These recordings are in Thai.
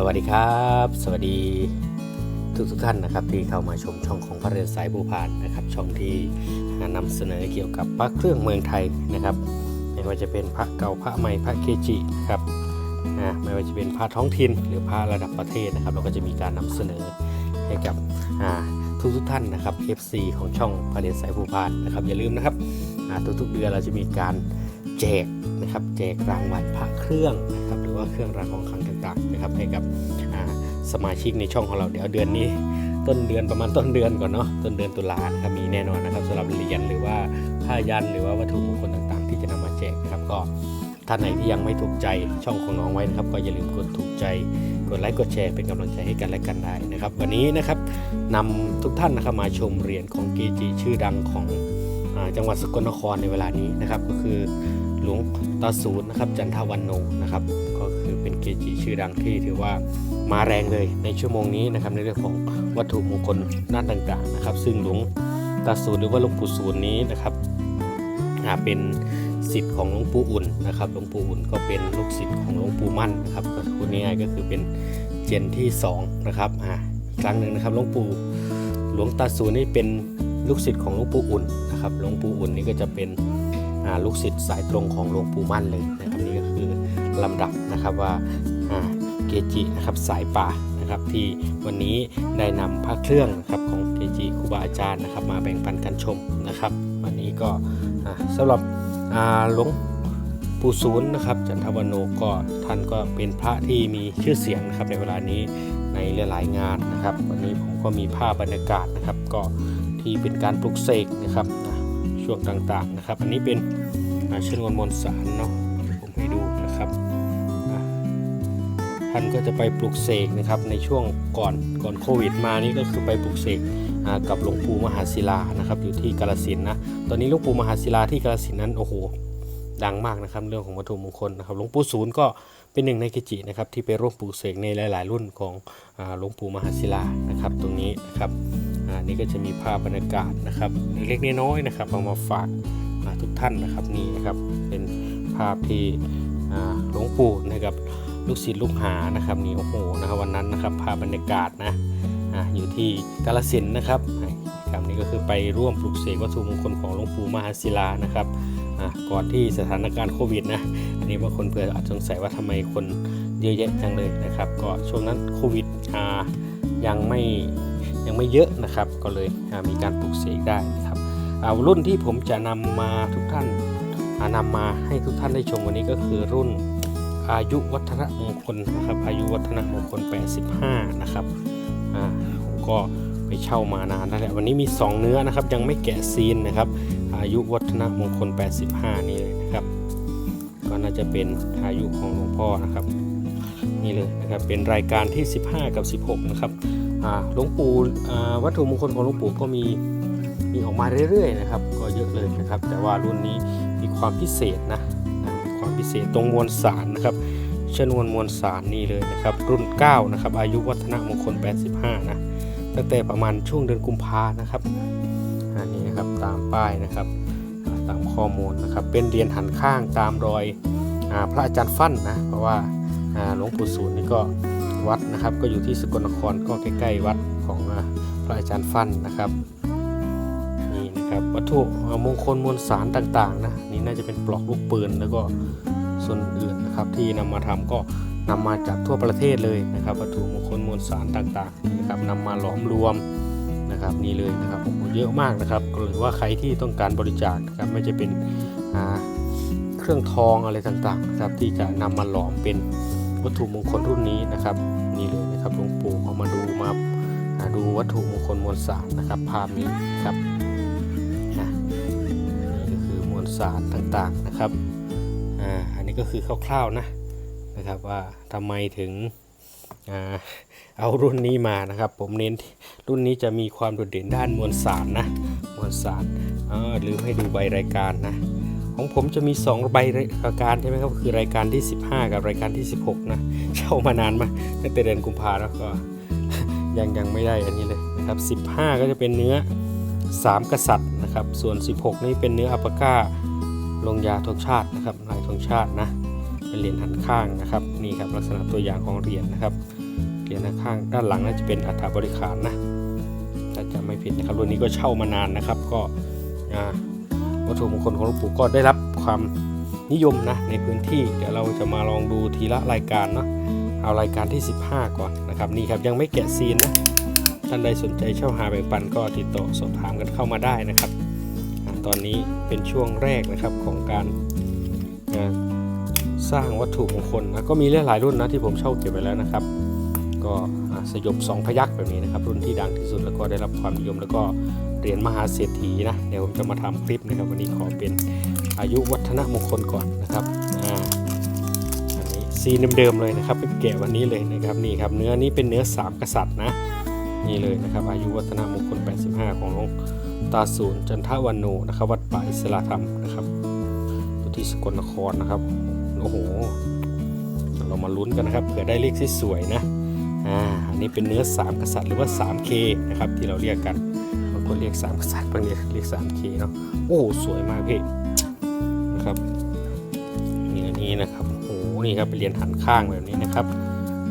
สวัสดีครับ สวัสดีทุกทุกท่านนะครับที่เข้ามาชมช่องของพระเรือนสายบูพานนะครับ ช่องที่นำเสนอเกี่ยวกับพระเครื่องเมืองไทยนะครับ ไม่ว่าจะเป็นพระเก่าพระใหม่พระเกจินะครับอ่าไม่ว่าจะเป็นพระท้องถิ่นหรือพระระดับประเทศนะครับ เราก็จะมีการนำเสนอให้กับอ่าทุกทุกท่านนะครับ FC ของช่องพระเรือนสายบูพานนะครับอย่าลืมนะครับอ่าทุกๆเดือนเราจะมีการแจกนะครับแจกรางวัลพระเครื่องนะครับหรือว่าเครื่องรางของขลัง ต่างๆนะครับให้กับสมาชิกในช่องของเราเดี๋ยวเดือนนี้ ต้นเดือนประมาณต้นเดือนก่อนเนาะต้นเดือนตุลานะครับมีแน่นอนนะครับสำหรับเหรียญหรือว่าผ้ายันหรือว่าวัตถุมงคลต่างๆ ที่จะนำมาแจกนะครับก็ท่านไหนที่ยังไม่ถูกใจช่องของน้องไว้นะครับ ก็อย่าลืมกดถูกใจกดไลค์กดแชร์เป็นกำลังใจให้กันและกันได้นะครับ วันนี้นะครับนำทุกท่านนะครับมาชมเหรียญของเกจิชื่อดังของอจังหวัดสกลนครในเวลานี้นะครับ ก็คือ ลวงตาศูนนะครับจันทวันโนนะครับก็คือเป็นเกจิชื่อดังที่ถือว่ามาแรงเลยในชั่วโมงนี้นะครับในเรื่องของวัตถุมงคลด้านต่างๆนะครับ ซึ่งหลวงตาศูนหรือว่าหลวงปู่ศูนนี้นะครับอ่าเป็นสิทธิ์ของหลวงปู่อุ่นนะครับหลวงปู่อุ่นก็เป็นลูกศิษย์ของหลวงปู่มั่นนะครับก็พูดง่ายๆก็คือเป็นเจนที่สองนะครับอ่าอีกครั้งหนึ่งนะครับหลวงปู่หลวงตาศูนนี่เป็นลูกศิษย์ของหลวงปู่อุ่นนะครับหลวงปู่อุ่นนี่ก็จะเป็นาลูกศิษย์สายตรงของหลวงปู่มั่นเลยนะครับนี่ก็คือลำดับนะครับว่าเกจินะครับสายป่านะครับที่วันนี้ได้นำพระเครื่องนะครับของเกจิครูบาอาจารย์นะครับ มาแบ่งปันกันชมนะครับ วันนี้ก็สำหรับหลวงปู่ศูนย์นะครับจันทวโนก็ท่านก็เป็นพระที่มีชื่อเสียงนะครับในเวลานี้ในหลายๆงานนะครับ วันนี้ผมก็มีภาพบรรยากาศนะครับ ก็ที่เป็นการปลุกเสกนะครับ ช่วงต่างๆนะครับ อันนี้เป็นอาเชิญวนมนสารเนาะผมให้ดูนะครับท่านก็จะไปปลุกเสกนะครับในช่วงก่อนก่อนโควิดมานี่ก็คือไปปลุกเสกกับหลวงปู่มหาศิลานะครับอยู่ที่กาลสินนะตอนนี้หลวงปู่มหาศิลาที่กาลสินนั้นโอ้โหดังมากนะครับเรื่องของวัตถุมงคลนะครับหลวงปู่ศูนย์ก็เป็นหนึ่งในกิจินะครับที่ไปร่วมปลุกเสกในหลาย ๆ รุ่นของหลวงปู่มหาศิลานะครับตรงนี้นะครับ อ่านี่ก็จะมีภาพบรรยากาศนะครับเล็กๆน้อยๆนะครับเอามาฝากทุกท่านนะครับนี่นะครับเป็นภาพที่หลวงปู่นะครับลูกศิษย์ลูกหานะครับนี่โอ้โหนะครับวันนั้นนะครับภาพบรรยากาศนะออยู่ที่กาลสินนะครับคำนี้ก็คือไปร่วมปลุกเสกวัตถุมงคลของหลวงปู่มหาศิลานะครับก่อนที่สถานการณ์โควิดนะอันนี้บางคนเผื่ออาจสงสัยว่าทำไมคนเยอะแยะจังเลยนะครับ ก็ช่วงนั้นโควิดยังไม่ ยังไม่เยอะนะครับ ก็เลยมีการปลุกเสกได้นะครับอ่ารุ่นที่ผมจะนำมาทุกท่านอ่านำมาให้ทุกท่านได้ชมวันนี้ก็คือรุ่นอายุวัฒนมงคลนะครับอายุวัฒนมงคล 85 นะครับผมก็ไปเช่ามานานแล้วแหละวันนี้มี 2 เนื้อนะครับ ยังไม่แกะซีนนะครับ อายุวัฒนมงคล 85 นี่เลยนะครับ ก็น่าจะเป็นอายุของหลวงพ่อนะครับ นี่เลยนะครับเป็นรายการที่ 15 กับ 16 นะครับ หลวงปู่วัตถุมงคลของหลวงปู่ก็มีมีออกมาเรื่อยๆนะครับ ก็เยอะเลยนะครับ แต่ว่ารุ่นนี้มีความพิเศษนะมีความพิเศษตรงมวลสารนะครับชนวนมวลสารนี่เลยนะครับ รุ่น 9 นะครับ อายุวัฒนมงคล 85 นะตั้งแต่ประมาณช่วงเดือนกุมภานะครับอันนี้นะครับตามป้ายนะครับตามข้อมูลนะครับ เป็นเรียญหันข้างตามรอยอพระอาจารย์ฟั่นนะเพราะว่าอ่าหลวงปู่ศูนย์นี่ก็ วัดนะครับ ก็อยู่ที่สกลนครก็ใกล้ๆวัดของพระอาจารย์ฟันนะครับนี่นะครับวัตถุมงคลมวลสารต่างๆนะนี่น่าจะเป็นปลอกลูกปืนแล้วก็ส่วนอื่นนะครับที่นำมาทำก็นำมาจากทั่วประเทศเลยนะครับ วัตถุมงคลมวลสารต่างๆนี่นะครับนำมาหลอมรวมนะครับนี่เลยนะครับโอ้โหเยอะมากนะครับหรือว่าใครที่ต้องการบริจาคนะครับไม่จะเป็นเครื่องทองอะไรต่างๆนะครับที่จะนำมาหลอมเป็น วัตถุมงคลรุ่นนี้นะครับนี่เลยนะครับหลวงปู่เขามาดูมาอ่าดูวัตถุมงคลมวลสารนะครับภาพนี้ครับนี่ก็คือมวลสารต่างๆนะครับอ่าอันนี้ก็คือคร่าวๆนะนะครับว่าทำไมถึงเอารุ่นนี้มานะครับ ผมเน้นรุ่นนี้จะมีความโดดเด่นด้านมวลสารนะมวลสารอ่าลืมให้ดูใบรายการนะ ของผมจะมี 2 ใบรายการใช่ไหมครับคือรายการที่ 15 กับรายการที่ 16 นะเช่ามานานมาตั้งแต่เดือนกุมภาแล้วก็ยังยังไม่ได้อันนี้เลยนะครับ 15 ก็จะเป็นเนื้อ 3 กษัตริย์นะครับ ส่วน 16 นี่เป็นเนื้ออัปปาก้าลงยาธงชาตินะครับลายธงชาตินะเป็นเหรียญหันข้างนะครับนี่ครับลักษณะตัวอย่างของเหรียญนะครับเหรียญหันข้างด้านหลังน่าจะเป็นอัฐบริขารนะถ้าจะไม่ผิดนะครับรุ่นนี้ก็เช่ามานานนะครับก็อ่า วัตถุมงคลของหลวงปู่ก็ได้รับความนิยมนะในพื้นที่เดี๋ยวเราจะมาลองดูทีละรายการเนาะเอารายการที่ 15 ก่อนนะครับนี่ครับยังไม่แกะซีนนะท่านใดสนใจเช่าหาแบ่งปันก็ติดต่อสอบถามกันเข้ามาได้นะครับ ตอนนี้เป็นช่วงแรกนะครับของการอ่าสร้างวัตถุมงคลนะก็มีหลายรุ่นนะที่ผมเช่าเก็บไว้แล้วนะครับ ก็อ่าสยบสองพยักแบบนี้นะครับรุ่นที่ดังที่สุดแล้วก็ได้รับความนิยมแล้วก็ เหรียญมหาเศรษฐีนะ เดี๋ยวผมจะมาทำคลิปนะครับ วันนี้ขอเป็นอายุวัฒนมงคลก่อนนะครับอ่าอันนี้ซีนเดิมๆเลยนะครับไปแกะวันนี้เลยนะครับนี่ครับ เนื้อนี้เป็นเนื้อสามกษัตริย์นะนี่เลยนะครับ อายุวัฒนมงคล 85 ของหลวงตาศูนย์จันทวันโนนะครับ วัดป่าอิสระธรรมนะครับอยู่ที่สกลนครนะครับโอ้โหเรามาลุ้นกันนะครับเผื่อได้เลขที่สวยๆนะอ่าอันนี้เป็นเนื้อ 3 กษัตริย์หรือว่า 3K นะครับที่เราเรียกกัน บาเรียก3กษัตริย์บางเรียกเรียก 3K เนาะโอ้สวยมากพี่นะครับนี่อันนี้นะครับโอ้โหนี่ครับเป็นเหรียญหันข้างแบบนี้นะครับ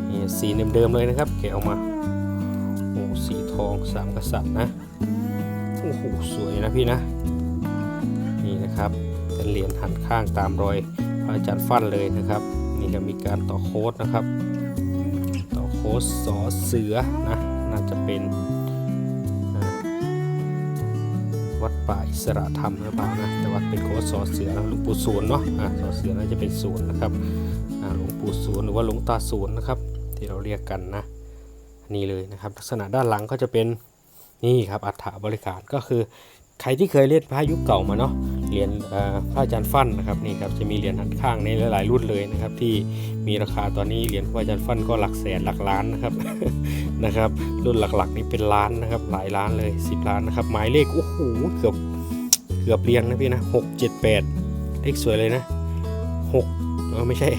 นี่สีเดิมๆเลยนะครับแกะออกมาโอ้สีทอง3กษัตริย์นะโอ้โหสวยนะพี่นะนี่นะครับเป็นเหรียญหันข้างตามรอยพระอาจารย์ฟั่นเลยนะครับ นี่ก็มีการต่อโค้ดนะครับ ต่อโค้ดสอเสือนะน่าจะเป็น ป่าอิสระธรรมหรือเปล่านะแต่ว่าเป็นโค้ดสอเสือหลวงปู่ศูนย์เนาะอ่าสอเสือน่าจะเป็นศูนย์นะครับอ่าหลวงปู่ศูนย์หรือว่าหลวงตาศูนย์นะครับ ที่เราเรียกกันนะนี่เลยนะครับ ลักษณะด้านหลังก็จะเป็นนี่ครับอัฐบริการก็คือใครที่เคยเล่นพระยุเก่ามาเนาะ เหรียญพระอาจารย์ฟั่นนะครับนี่ครับจะมีเหรียญหันข้างในหลาย ๆ รุ่นเลยนะครับ ที่มีราคาตอนนี้เหรียญพระอาจารย์ฟั่นก็หลักแสนหลักล้านนะครับนะครับ รุ่นหลัก ๆ นี่เป็นล้านนะครับ หลายล้านเลย 10 ล้านนะครับ หมายเลขโอ้โหเกือบเกือบเรียงนะพี่นะหกเจ็ดแปดเลขสวยเลยนะหกเออไม่ใช่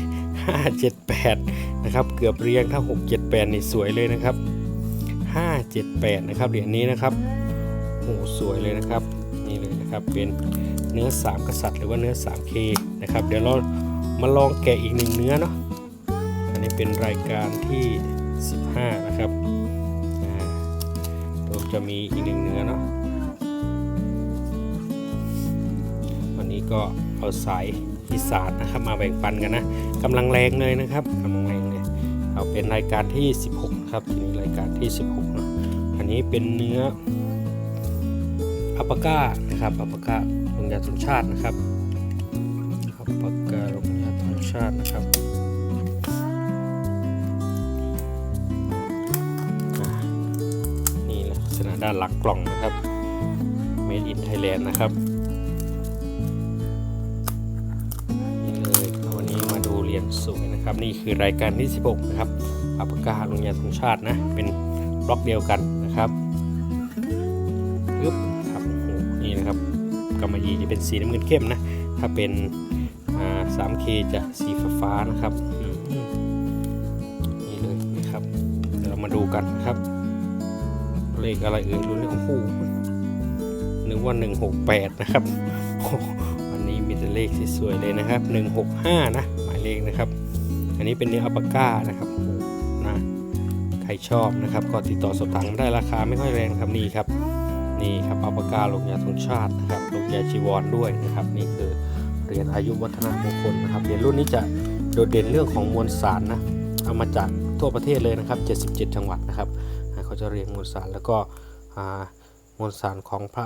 ห้าเจ็ดแปดนะครับ เกือบเรียงถ้าหกเจ็ดแปดนี่สวยเลยนะครับห้าเจ็ดแปดนะครับเหรียญนี้นะครับโอ้สวยเลยนะครับนี่เลยนะครับเป็น เนื้อ 3 กษัตริย์หรือว่าเนื้อ 3K นะครับ เดี๋ยวเรามาลองแกะอีกหนึ่งเนื้อเนาะอันนี้เป็นรายการที่ 15 นะครับอ่าเราจะมีอีกหนึ่งเนื้อเนาะวันนี้ก็เอาสายอีสานนะครับมาแบ่งปันกันนะกำลังแรงเลยนะครับกำลังแรงเลยเอาเป็นรายการที่ 16นะครับทีนี้รายการที่ 16เนาะอันนี้เป็นเนื้ออัปปาก้านะครับอัปปาก้า ยาธงชาตินะครับอัปปาก้าลงยาธงชาตินะครับนี่ลักษณะด้านหลังกล่องนะครับ Made in Thailand นะครับนี่เลยวันนี้มาดูเหรียญสวยนะครับ นี่คือรายการที่ 16 นะครับอัปาก้าลงยาธงชาตินะ เป็นบล็อกเดียวกันนะครับ กำมะหยี่จะเป็นสีน้ำเงินเข้มนะ ถ้าเป็น 3K จะสีฟ้านะครับนี่เลยนะครับเดี๋ยวเรามาดูกันนะครับ เลขอะไรเอ่ยรู้เลยโอ้โหนึกว่า 168 นะครับอันนี้มีแต่เลขสวยๆเลยนะครับ 165 นะ หมายเลขนะครับ อันนี้เป็นเนื้ออัปปาก้านะครับนะใครชอบนะครับ ก็ติดต่อสอบถามได้ราคาไม่ค่อยแรงครับนี่ครับ นี่ครับอัปากาลงยาธงชาตินะครับลงยาจีวรด้วยนะครับ นี่คือเหรียญอายุวัฒนมงคลนะครับเหรียญรุ่นนี้จะโดดเด่นเรื่องของมวลสารนะเอามาจากทั่วประเทศเลยนะครับ 77 จังหวัดนะครับเขาจะเรียงมวลสารแล้วก็มวลสารของพระ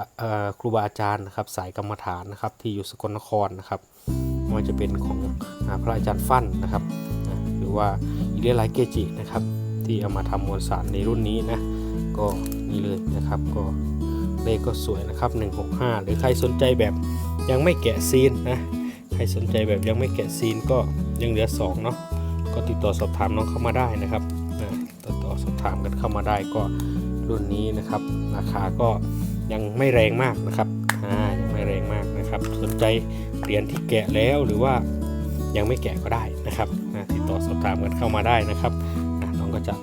ครูบาอาจารย์นะครับ สายกรรมฐานนะครับ ที่อยู่สกลนครนะครับไม่ว่าจะเป็นของอพระอาจารย์ฟั่นนะครับหรือว่าอีกหลายๆเกจินะครับที่เอามาทำมวลสารในรุ่นนี้นะก็นี่เลยนะครับก็ เลขก็สวยนะครับ 165 หรือใครสนใจแบบยังไม่แกะซีนนะใครสนใจแบบยังไม่แกะซีนก็ยังเหลือ2เนาะก็ติดต่อสอบถามน้องเข้ามาได้นะครับติดต่อสอบถามกันเข้ามาได้ก็รุ่นนี้นะครับ ราคาก็ยังไม่แรงมากนะครับยังไม่แรงมากนะครับ สนใจเหรียญที่แกะแล้วหรือว่ายังไม่แกะก็ได้นะครับติดต่อสอบถามกันเข้ามาได้นะครับนะน้องก็จะ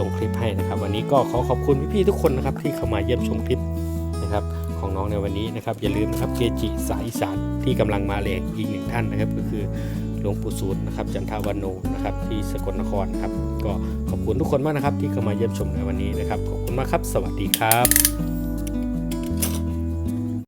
ลงคลิปให้นะครับ วันนี้ก็ขอขอบคุณพี่ๆทุกคนนะครับที่เข้ามาเยี่ยมชมคลิป นะครับของน้องในวันนี้นะครับอย่าลืมนะครับเกจิสายอีสานที่กำลังมาแรงอีกหนึ่งท่านนะครับ ก็คือหลวงปู่ศูตรนะครับจันทาวันโนนะครับที่สกลนครนะครับก็ขอบคุณทุกคนมากนะครับที่เข้ามาเยี่ยมชมในวันนี้นะครับขอบคุณมากครับ สวัสดีครับ